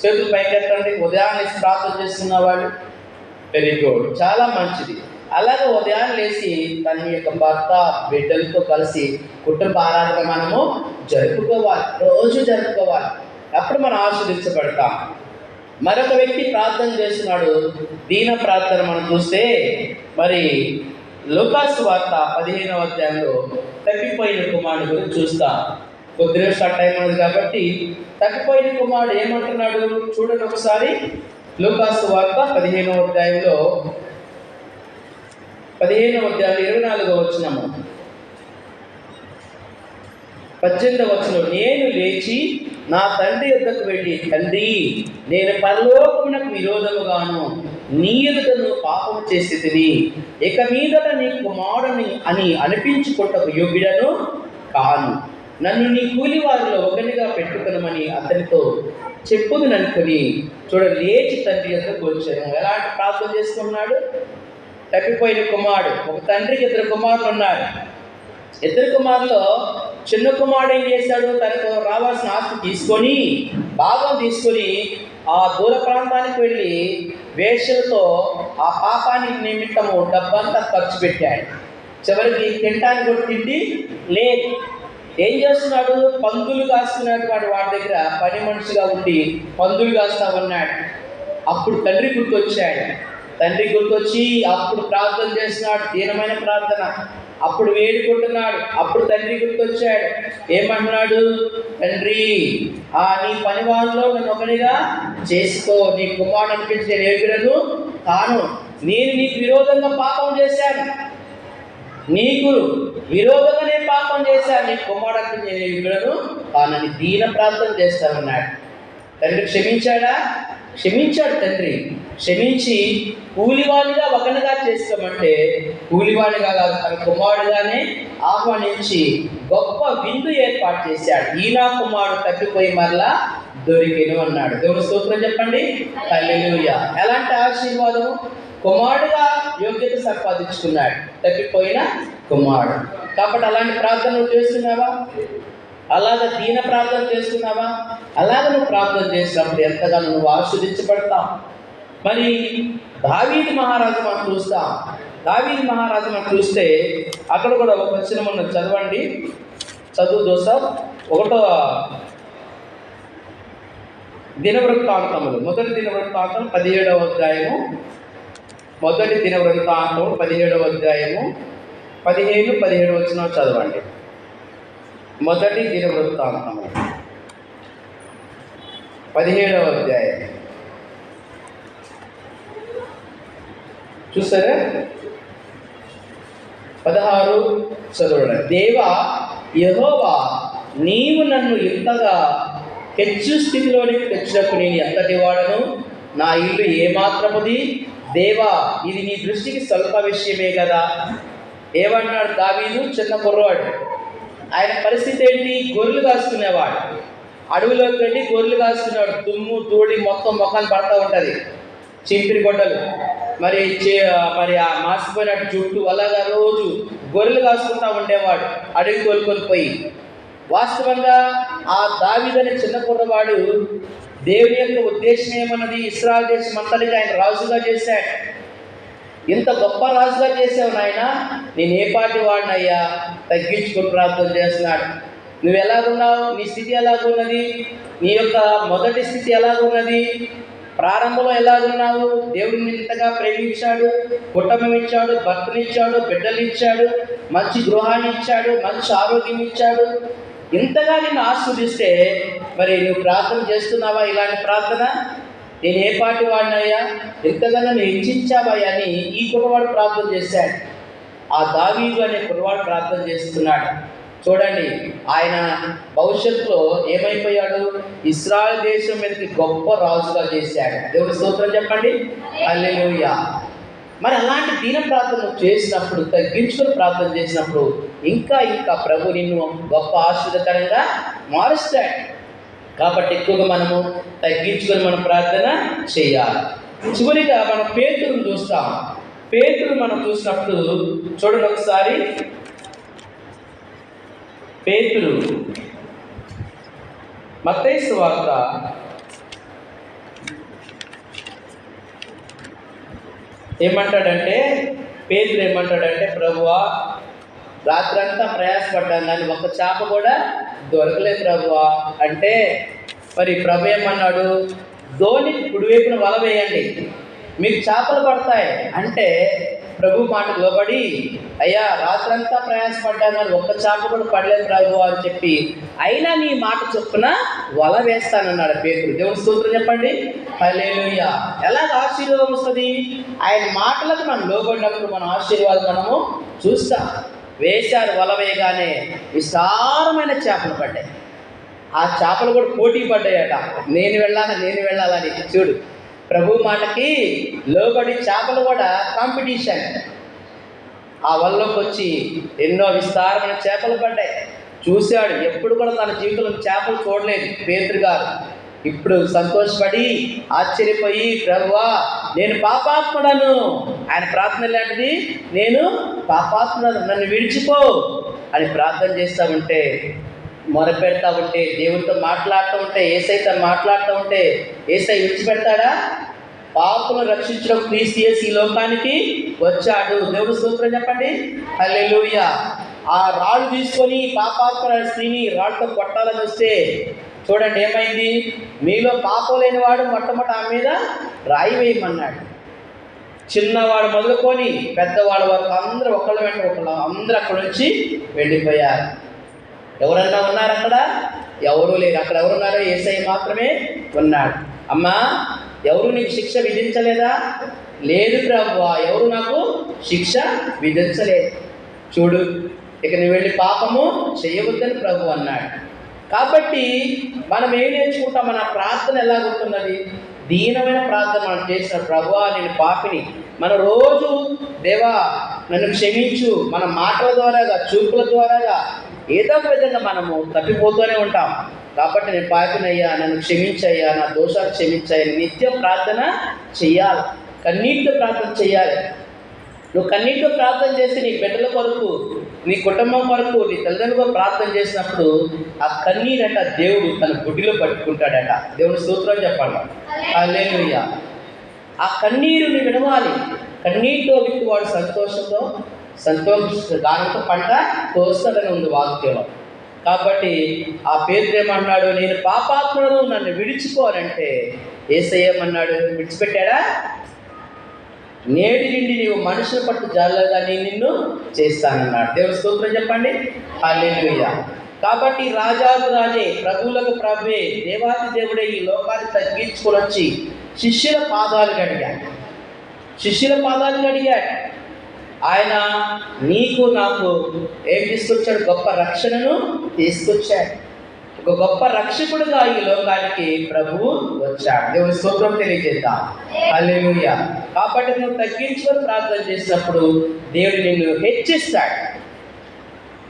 చేతులు పైకెత్తండి ఉదయాన్నే ప్రార్థన చేస్తున్న వాళ్ళు. వెరీ గుడ్ చాలా మంచిది. అలాగే ఉదయాన్నే లేచి తన యొక్క భర్త బిడ్డలతో కలిసి కుటుంబ ఆరాధన మనము జరుపుకోవాలి. రోజు జరుపుకోవాలి. అప్పుడు మనం ఆస్వాదించబడతాం మరొక వ్యక్తి ప్రార్థన చేస్తున్నాడు. దీన ప్రార్థన మనం చూస్తే మరి లోకాసు వార్త పదిహేనవ అధ్యాయంలో తప్పిపోయిన కుమారుడు గురించి చూస్తాం. కొద్దిరేపు స్టార్ట్ టైం ఉన్నది కాబట్టి తగ్గిపోయిన కుమారుడు ఏమంటున్నాడు? చూడండి ఒకసారి లోకాసు వార్త పదిహేనవ అధ్యాయంలో. పదిహేనవ అధ్యాయం ఇరవై నాలుగో వచ్చినాము పద్దెనిమిదవ వచ్చిన నేను లేచి నా తండ్రి యొద్దకు వెళ్ళి తండ్రి నేను పరలోకమునకు విరోధముగాను నీ ఎదుటను పాపం చేసి తిని ఇక మీదట నీ కుమారుని అని అనిపించుకుంటకు యోగ్యుడను కాను. నన్ను నీ కూలి వారిలో ఒకరిగా పెట్టుకునమని అతనితో చెప్పుదును అనుకుని చూడ లేచి తండ్రి యొద్దకు వచ్చాను. ఎలాంటి ప్రార్థన చేసుకున్నాడు? తప్పిపోయిన కుమారుడు ఒక తండ్రికి ఇద్దరు కుమారులు ఉన్నారు. ఇద్దరు కుమారులో చిన్న కుమారుడు ఏం చేశాడు? తనకు రావాల్సిన ఆస్తి తీసుకొని భాగం తీసుకొని ఆ దూర ప్రాంతానికి వెళ్ళి వేషలతో ఆ పాపానికి నిమిత్తము డబ్బంతా ఖర్చు పెట్టాడు. చివరికి తినడానికి కూడా తిండి లేదు. ఏం చేస్తున్నాడు? పందులు కాస్తున్నటువంటి వాడి దగ్గర పని మనిషిగా ఉండి పందులు కాస్తా ఉన్నాడు. అప్పుడు తండ్రి గుర్తొచ్చాడు. తండ్రి గుర్తొచ్చి అప్పుడు ప్రార్థన చేస్తున్నాడు. దీనమైన ప్రార్థన. అప్పుడు వేడుకుంటున్నాడు. అప్పుడు తండ్రి గుర్తొచ్చాడు. ఏమంటున్నాడు? తండ్రి ఆ నీ పని వాళ్ళలో నన్ను ఒకరిగా చేసుకో. నీ కుమారుడు అనిపించే నేర్పినను తాను నేను నీకు విరోధంగా పాపం చేశాను. నీకు విరోధంగా నేను పాపం చేశాను నీ కుమారుడు నేను ఇవ్వను తానని దీన ప్రార్థన చేస్తానన్నాడు. తండ్రి క్షమించాడా? క్షమించాడు తండ్రి. క్షమించి కూలివాడిగా ఒకనిగా చేస్తామంటే కూలివాడిగా కాదు తన కుమారుడుగానే ఆహ్వానించి గొప్ప విందు ఏర్పాటు చేశాడు. ఈనా కుమారుడు తప్పిపోయి మరలా దొరికెను అన్నాడు. దేవుని స్తోత్రం చెప్పండి. హల్లెలూయా. ఎలాంటి ఆశీర్వాదము? కుమారుడుగా యోగ్యత సంపాదించుకున్నాడు. తప్పిపోయిన కుమారుడు. కాబట్టి అలాంటి ప్రార్థన నువ్వు చేస్తున్నావా? అలాగ దీన ప్రార్థన చేస్తున్నావా? అలాగ నువ్వు ప్రార్థన చేసినప్పుడు ఎంతగానో నువ్వు ఆస్వాదించబడతావు మరి దావీది మహారాజు మనం చూస్తాం. దావీది మహారాజు మనం చూస్తే అక్కడ కూడా ఒక వచ్చిన మొన్న చదవండి. చదువు చూస్తాం. ఒకటో దినవృత్తాంతములు. మొదటి దినవృత్తాంతం పదిహేడవ అధ్యాయము మొదటి దినవృత్తాంతం పదిహేడవ అధ్యాయము పదిహేను పదిహేడు వచ్చిన చదవండి. మొదటి దినవృత్తాంతము పదిహేడవ అధ్యాయం. చూసారా? పదహారు చదవడం. దేవా యహోవా నీవు నన్ను ఇంతగా హెచ్చు స్థితిలోనికి తెచ్చినప్పుడు నేను ఎంతటి వాడను? నా ఇల్లు ఏమాత్రముది? దేవా ఇది నీ దృష్టికి స్వల్ప విషయమే కదా ఏమన్నాడు దావీదు? చిన్న కుర్రవాడు ఆయన పరిస్థితి ఏంటి? గొర్రెలు కాసుకునేవాడు. అడవిలోకి వెళ్ళి గొర్రెలు కాసుకున్నాడు. దుమ్ము తోడి మొత్తం మొఖాన్ని పడతా ఉంటుంది. చింపిరి గొడ్డలు మరి చే- మరి ఆ మాసిపోయినట్టు జుట్టు అలాగా రోజు గొర్రెలు కాసుకుంటా ఉండేవాడు. అడవి కోలుకొని పోయి. వాస్తవంగా ఆ దావిదనే చిన్న కుర్రవాడు దేవుని యొక్క ఉద్దేశం ఏమన్నది? ఇస్రాయల్ దేశం అంతటిగా ఆయన రాజుగా చేశాడు. ఇంత గొప్ప రాజుగా చేసావు నాయన నేను ఏ పాటి వాడినయ్యా? తగ్గించుకొని ప్రార్థన చేస్తున్నాడు. నువ్వు ఎలాగున్నావు? నీ స్థితి ఎలాగున్నది? నీ యొక్క మొదటి స్థితి ఎలాగున్నది? ప్రారంభంలో ఎలాగున్నావు? దేవుడిని ఇంతగా ప్రేమించాడు కుటుంబం ఇచ్చాడు భర్తనిచ్చాడు బిడ్డలిచ్చాడు మంచి గృహాన్ని ఇచ్చాడు మంచి ఆరోగ్యం ఇచ్చాడు ఇంతగా నిన్ను ఆస్వాదిస్తే మరి నువ్వు ప్రార్థన చేస్తున్నావా? ఇలాంటి ప్రార్థన? నేను ఏ పాటి వాడినయ్యా? ఇంతగా నన్ను హెచ్చించావయ్యా అని ఈ కుర్రవాడు ప్రార్థన చేశాడు. ఆ దావీదు అనే కుర్రవాడు ప్రార్థన చేస్తున్నాడు. చూడండి ఆయన భవిష్యత్తులో ఏమైపోయాడు? ఇస్రాయల్ దేశం మీదకి గొప్ప రాజుగా చేశాడు. దేవుడి స్తోత్రం చెప్పండి. అల్లెలుయ్యా మరి అలాంటి దీన ప్రార్థన చేసినప్పుడు తగ్గించుకుని ప్రార్థన చేసినప్పుడు ఇంకా ఇంకా ప్రభు నిన్ను గొప్ప ఆశ్రదకరంగా మారుస్తాడు. కాబట్టి ఎక్కువగా మనము తగ్గించుకొని మనం ప్రార్థన చేయాలి. చివరిగా మనం పేతురును చూస్తాం. పేతులు మనం చూసినప్పుడు చూడండి ఒకసారి. పేతులు మతేసు వార్త. ఏమంటాడంటే పేతులు ఏమంటాడంటే ప్రభువా రాత్రంతా ప్రయాసపడ్డాను కానీ ఒక్క చేప కూడా దొరకలేదు ప్రభు అంటే మరి ప్రభు ఏమన్నాడు? ధోని కుడివైపున వల వేయండి. మీకు చేపలు పడతాయి. అంటే ప్రభు మాట లోబడి అయ్యా రాత్రంతా ప్రయాసపడ్డాను కానీ ఒక్క చేప కూడా పడలేదు ప్రభు అని చెప్పి అయినా నీ మాట చొప్పున వల వేస్తానన్నాడు పేరు దేవుని సూత్రం చెప్పండి. హల్లెలూయా. ఎలా ఆశీర్వాదం వస్తుంది? ఆయన మాటలకు మనం లోబడినప్పుడు మన ఆశీర్వాదం మనము చూస్తాం. వేశారు వల వేయగానే విస్తారమైన చేపలు పడ్డాయి. ఆ చేపలు కూడా పోటీ పడ్డాయట. నేను వెళ్ళాలా నేను వెళ్ళాలని చూడు. ప్రభు మాటకి లోబడి చేపలు కూడా కాంపిటీషన్ ఆ వల్లోకి వచ్చి ఎన్నో విస్తారమైన చేపలు పడ్డాయి. చూశాడు ఎప్పుడు కూడా తన జీవితంలో చేపలు చూడలేదు. పేతురు గారు ఇప్పుడు సంతోషపడి ఆశ్చర్యపోయి ప్రభువా నేను పాపాత్ముడను. ఆయన ప్రార్థన లాంటిది నేను పాపాత్ముడను నన్ను విడిచిపో. అని ప్రార్థన చేస్తూ ఉంటే మొరపెడతా ఉంటే దేవుడితో మాట్లాడుతూ ఉంటే ఏసైతో మాట్లాడుతూ ఉంటే ఏసై విడిచిపెడతాడా? పాపులను రక్షించడం క్రీస్తు చేసి ఈ లోకానికి వచ్చాడు. దేవుడు సూత్రం చెప్పండి. హల్లెలూయా. ఆ రాళ్ళు తీసుకొని పాపాత్మర స్త్రీని రాళ్ళతో కొట్టాలని వస్తే చూడండి ఏమైంది? మీలో పాపం లేని వాడు మొట్టమొదటి ఆమె మీద రాయి వేయమన్నాడు. చిన్నవాడు మొదలుకొని పెద్దవాళ్ళ వరకు అందరూ ఒకళ్ళ వెంట ఒకళ్ళు అందరూ అక్కడ నుంచి వెళ్ళిపోయారు. ఎవరన్నా ఉన్నారు అక్కడ? ఎవరూ లేరు. అక్కడ ఎవరున్నారో ఏసై మాత్రమే ఉన్నాడు. అమ్మా ఎవరు నీకు శిక్ష విధించలేదా? లేదు ప్రభువా ఎవరు నాకు శిక్ష విధించలేదు. చూడు ఇక నువ్వు వెళ్ళి పాపము చేయవద్దని ప్రభు అన్నాడు. కాబట్టి మనం ఏం నేర్చుకుంటాం? మన ప్రార్థన ఎలాగుంటున్నది దీనమైన ప్రార్థన మనం చేసిన ప్రభువా నేను పాపిని. మన రోజు దేవా నన్ను క్షమించు. మన మాటల ద్వారాగా చూపుల ద్వారాగా ఏదో ఒక విధంగా మనము తప్పిపోతూనే ఉంటాం. కాబట్టి నేను పాపినయ్యా నన్ను క్షమించయ్యా నా దోషాలు క్షమించాయి నిత్యం ప్రార్థన చెయ్యాలి. కన్నీటితో ప్రార్థన చెయ్యాలి. నువ్వు కన్నీటితో ప్రార్థన చేసి నీ బిడ్డల కొరకు నీ కుటుంబం వరకు నీ తల్లిదండ్రులకు ప్రార్థన చేసినప్పుడు ఆ కన్నీరట దేవుడు తన గుడ్డిలో పట్టుకుంటాడట. దేవుని సూత్రం చెప్పాలి హల్లెలూయా. ఆ కన్నీరుని విడవాలి. కన్నీటితో వాడు సంతోషంతో సంతోష దానితో పంట కోస్తాడని ఉంది వాక్యంలో. కాబట్టి ఆ పేరు ఏమన్నాడు? నేను పాపాత్మను నన్ను విడిచిపోనంటే ఏసయ్యమన్నాడు విడిచిపెట్టాడా? నేటి నుండి నీవు మనుషుల పట్టు జాగ్రత్తగా నేను నిన్ను చేస్తానన్నాడు. దేవుని స్తోత్రం చెప్పండి? హాలేలుయ్య కాబట్టి రాజాకు రాజే ప్రభువులకు ప్రభువే దేవాది దేవుడే ఈ లోకాన్ని తగ్గించుకొని వచ్చి శిష్యుల పాదాలు కడిగాడు. శిష్యుల పాదాలు కడిగాడు. ఆయన నీకు నాకు ఏం తీసుకొచ్చాడు? గొప్ప రక్షణను తీసుకొచ్చాడు. ఒక గొప్ప రక్షకుడుగా ఈ లోకానికి ప్రభు వచ్చాడు. దేవుని స్తోత్రం తెలియజేద్దాం. హల్లెలూయా. కాబట్టి నువ్వు తగ్గించుకొని ప్రార్థన చేసినప్పుడు దేవుడు నిన్ను హెచ్చిస్తాడు.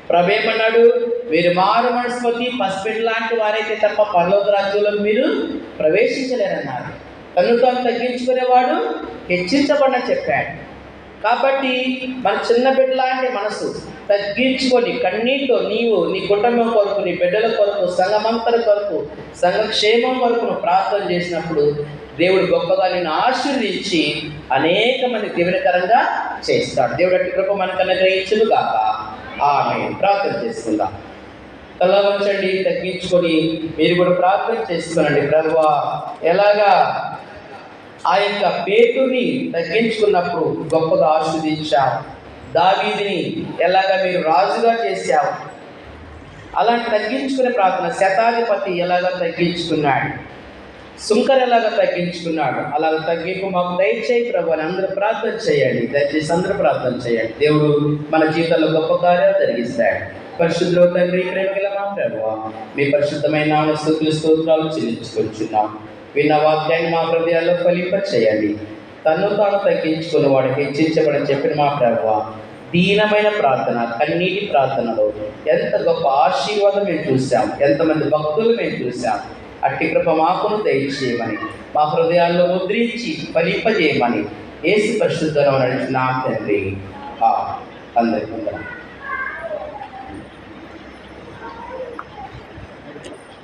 ప్రభు ఏమన్నాడు మీరు మారు మనస్పతి పసిపెట్టు లాంటి వారైతే తప్ప పర్లోక రాజ్యంలో మీరు ప్రవేశించలేరన్నారు. తను తాను తగ్గించుకునేవాడు హెచ్చించబడిన చెప్పాడు. కాబట్టి మన చిన్న బిడ్డ లాంటి మనసు తగ్గించుకొని కన్నీటితో నీవు నీ కుటుంబం కొరకు నీ బిడ్డల కొరకు సంఘమంతల కొరకు సంఘక్షేమం కొరకు నువ్వు ప్రార్థన చేసినప్పుడు దేవుడు గొప్పగా నిన్ను ఆశీర్వదించి అనేక మంది దీవెనకరంగా చేస్తాడు. దేవుడు అట్టి కృప మనకు అనుగ్రహించును కాక ఆమె ప్రార్థన చేసుకుందాం. తలవంచండి తగ్గించుకొని మీరు కూడా ప్రార్థన చేసుకోనండి. ప్రభువా ఎలాగా ఆ యొక్క పేరుని తగ్గించుకున్నప్పుడు గొప్పగా ఆస్వాదించావు దావీదిని ఎలాగా మీరు రాజుగా చేశావు? అలాంటి తగ్గించుకునే ప్రార్థన శతాధిపతి ఎలాగా తగ్గించుకున్నాడు? సుంకర్ ఎలాగా తగ్గించుకున్నాడు? అలాగ తగ్గింపు మాకు దయచేయి ప్రభు అని అందరూ ప్రార్థన చేయండి. దయచేసి అందరూ ప్రార్థన చేయండి. దేవుడు మన జీవితంలో గొప్ప కార్యాలు జరిగిస్తాడు. పరిశుద్ధులు తండ్రి ప్రేమ గల మా మీ పరిశుద్ధమైన నామ స్తోత్రాలు చెల్లించుకొచ్చున్నాం. విన్న వాక్యాన్ని మా హృదయాల్లో ఫలింప చేయండి తను తాను తగ్గించుకుని వాడు హెచ్చించబడని చెప్పిన మా ప్రభువ దీనమైన ప్రార్థన కన్నీటి ప్రార్థనలో ఎంత గొప్ప ఆశీర్వాదం మేము చూసాం ఎంతమంది భక్తులు మేము చూసాం అట్టి కృప మాకును దయచేయమని మా హృదయాల్లో ముద్రించి ఫలింపజేయమని ఏసు పరిశుద్ధంలో నడిచిన తండ్రి. అందరికీ